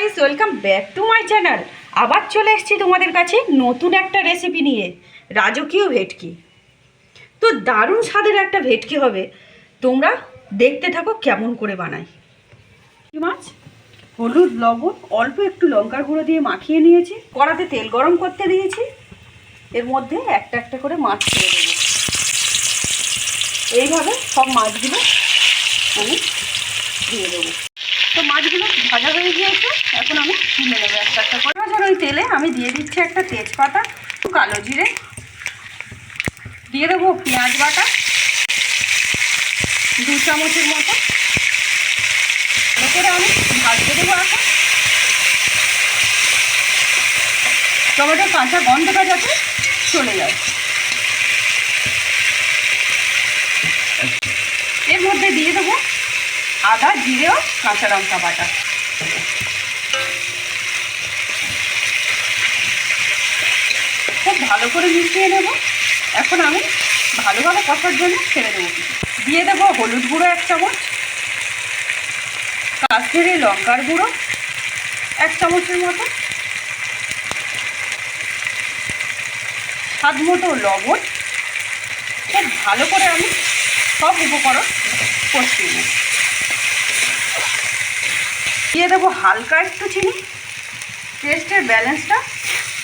Guys welcome back to my channel আবার চলে এসেছি তোমাদের কাছে নতুন একটা রেসিপি নিয়ে। রাজকীয় ভেটকি। তো দারুণ স্বাদের একটা ভেটকি হবে। তোমরা দেখতে থাকো কেমন করে বানাই। মাছ? হলুদ, লবণ, অল্প একটু লঙ্কার গুঁড়ো দিয়ে মাখিয়ে নিয়েছি। কড়াতে তেল গরম করতে দিয়েছি। এর মধ্যে একটা একটা করে মাছ ছেড়ে দেবো। এইভাবে সব মাছগুলো আমি দিয়ে দেবো। মাছগুলো ভাজা হয়ে গিয়েছে। এখন আমি তুলে নেব একটা একটা করে। ওই তেলে আমি দিয়ে দিচ্ছি একটা তেজপাতা, একটু কালো জিরে। দিয়ে দেবো পেঁয়াজ বাটা, দু চামচের মতো। করে আমি ভাজতে দেবো এখন। টমেটোর কাঁচা গন্ধটা যাতে চলে যায়। এর মধ্যে দিয়ে দেবো আদা, জিরে ও কাঁচা লঙ্কা বাটা। খুব ভালো করে মিশিয়ে নেব। এখন আমি ভালোভাবে কষার জন্য ছেড়ে দেবো। দিয়ে দেবো হলুদ গুঁড়ো এক চামচ, কাশ্মীরি লঙ্কার গুঁড়ো এক চামচের মতো, স্বাদ মতো লবণ। খুব ভালো করে আমি সব উপকরণ কষিয়ে নেব। দিয়ে দেবো হালকা একটু চিনি। টেস্টের ব্যালেন্সটা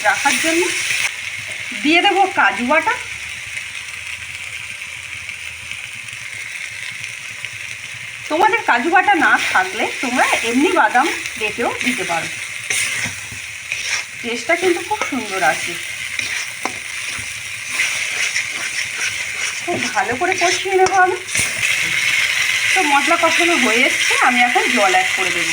রাখার জন্য। দিয়ে দেবো কাজু বাটা। তোমাদের কাজু বাটা না থাকলে তোমরা এমনি বাদাম বেটেও দিতে পারো। টেস্টটা কিন্তু খুব সুন্দর আছে খুব ভালো করে কষিয়ে নেব আমি। তো মশলা কষানো হয়ে এসছে, আমি এখন জল অ্যাড করে দেবো।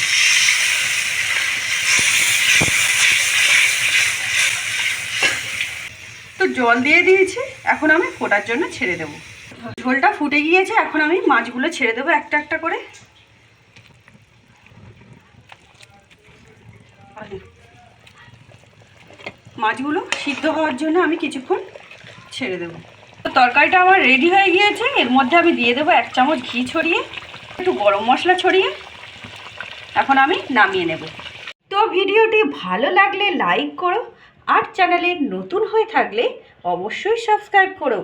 তো জল দিয়ে দিয়েছি, এখন আমি ফোটার জন্য ছেড়ে দেবো। ঝোলটা ফুটে গিয়েছে, এখন আমি মাছগুলো ছেড়ে দেবো একটা একটা করে। মাছগুলো সিদ্ধ হওয়ার জন্য আমি কিছুক্ষণ ছেড়ে দেবো। তরকারিটা আমার রেডি হয়ে গিয়েছে এর মধ্যে আমি দিয়ে দেবো এক চামচ ঘি ছড়িয়ে, একটু গরম মশলা ছড়িয়ে, এখন আমি নামিয়ে নেব। তো ভিডিওটি ভালো লাগলে লাইক করো আর চ্যানেলে নতুন হয়ে থাকলে অবশ্যই সাবস্ক্রাইব করো।